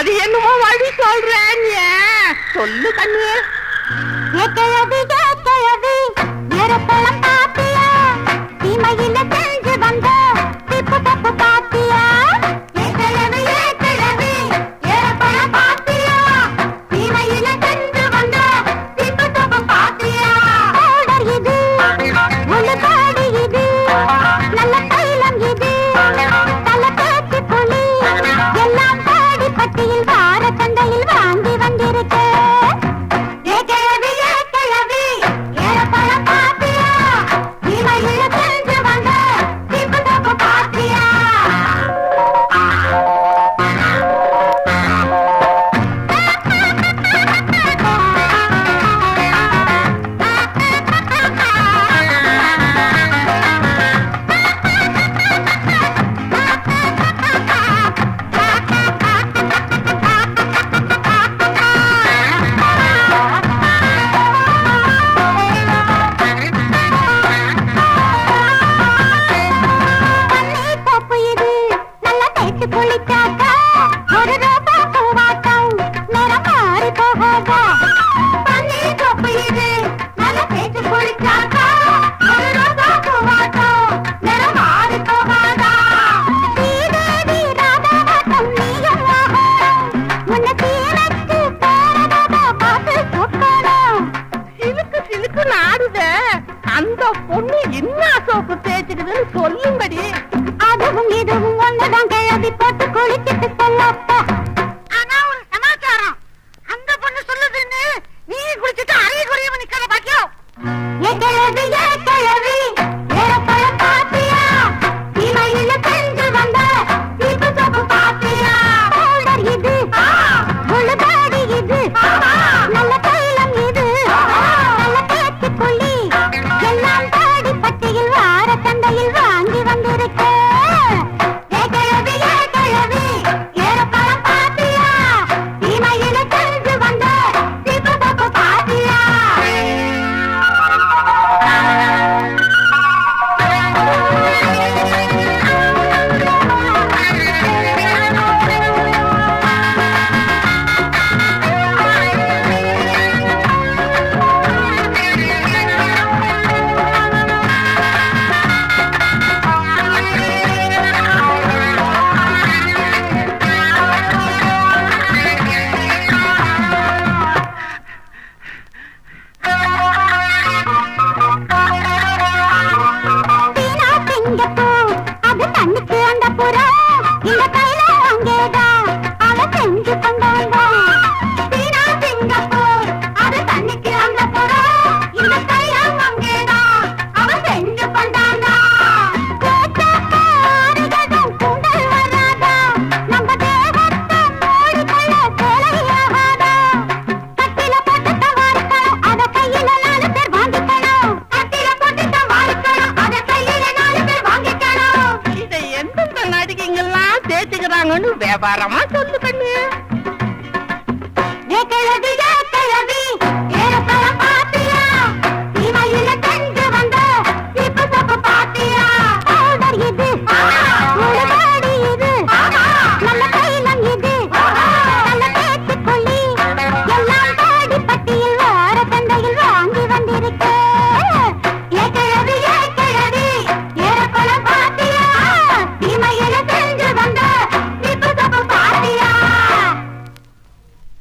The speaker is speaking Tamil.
அது என்னமோ வழி சொல்றேன் சொல்லு கண்ணு. அந்த பொண்ணு என்ன சோப்பு தேய்ச்சிக்குதுன்னு சொல்லுங்கடி அதுவும் இதுவும் ஒண்ணுதான் கிழவி போட்டு குளிச்சிட்டு వ్యాపారమా చల్లు కన్ను